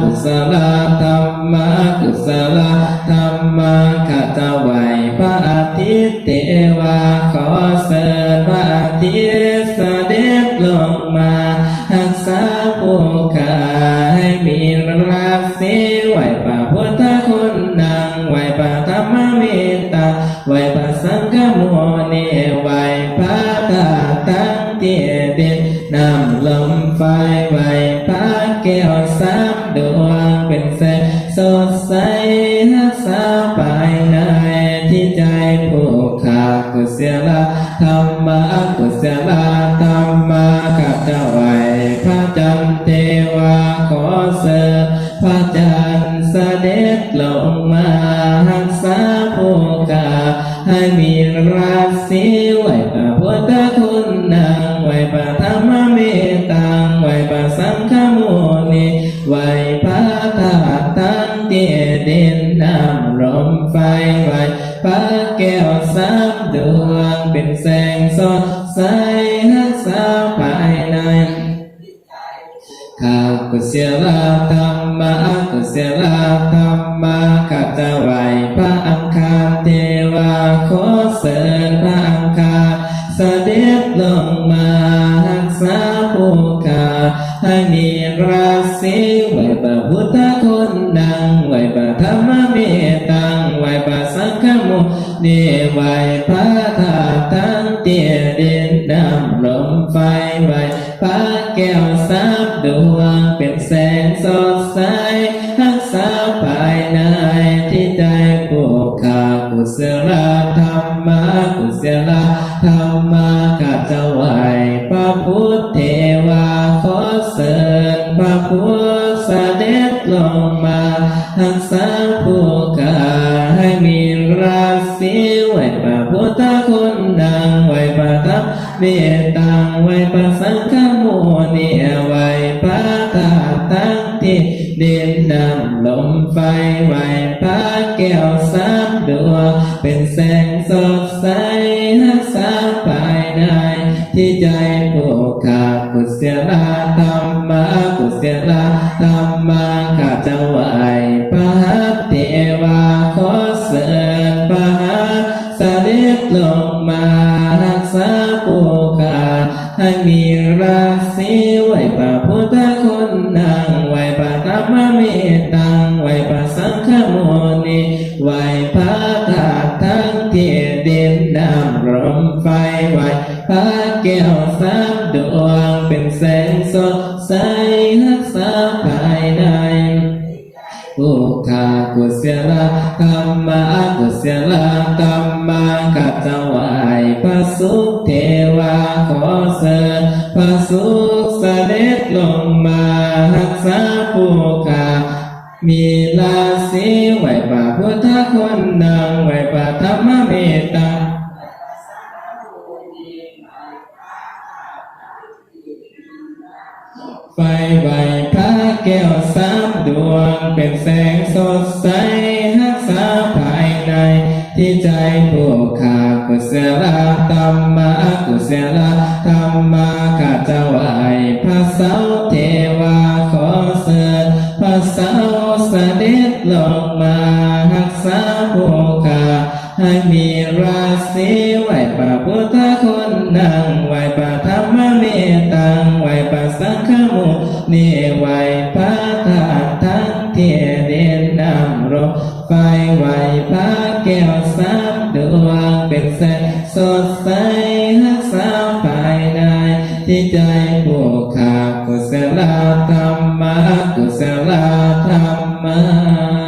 กุศลธรรมะกุศลธรรมะขจ้าไหวพระอาทิตย์เทวาขอเสริญพระอาทิตย์เสด็จลงมารักษาผู้ขาให้มีรักสีไหวพระพุทธคุณดังไหวพระธรรมเมตตาไหวพระสังฆโมนีไหวพระตาตั้งเตียเด่นนำลมไฟไหว สดใสรักษาภายในที่ใจผู้ขากุศลธรรมะกุศลธรรมะข้าเจ้าไหวพระจันเทวาขอเสริญพระจันเสด็จลงมารักษาผู้ขาให้มีราศีไหวพระพุทธคุณนางไหวพระธรรมเมตตาไหวพระสังฆ แสงสดใสรักษาภายในข้ากุศลธรรมะกุศลธรรมะข้าจะไหวพระอังคารเทวาขอเสริญพระอังคารเสด็จลงมารักษาผู้ขาให้มีราศีไหวพระพุทธคุณดังไหวพระธรรมเมตตังไหวพระสังฆโมนีไหวพระธาตุตั้ายที่ใจผู้ขากุศลธรรมะกุศลธรรมะข้าจะไหวพระพุทธเทวาขอเสริญพระพุทธเสด็จลงมารักษาผู้ขาให้มีราศีไหวพระพุทธคุณดังไหวพระธรรมเมตตังไหวพระสังฆโมนีไหวพระธาตุตั้งที่ ดินดำลมไฟไหวพระแก้วสามดวงเป็นแสงสดใสรักษาภายในที่ใจผู้ขาดกุศลธรรมะกุศลธรรมะข้าจะไหว มารักษาผู้ขาให้มีราศีไหวพระพุทธคุณนางไหวพระธรรมเมตตังไหวพระสังฆโมนีไหวพระธาตุทั้งเทียด่นดำลมไฟไหวพระแก้วสามดวงเป็นแสงสดใสรักษาภายใน ผู้ขากุศลธรรมะกุศลธรรมะกัจจไหวพระสุเทวาขอเสริญพระสุขเสด็จลงมารักษาผู้ขามีลาสีไหวพระพุทธคนดังไหวพระธรรมเมตตาไฟไหวพระ แก้วสามดวงเป็นแสงสดใสรักษาภายใน ที่ใจผู้ขากุศลธรรมะกุศลธรรมะข้าจะไหวพระเสาเทวาขอเสริญพระเสาเสด็จลงมารักษาผู้ขาให้มีราศี รักษาภายใน ที่ใจผู้ขากุศลธรรมะกุศลธรรมะ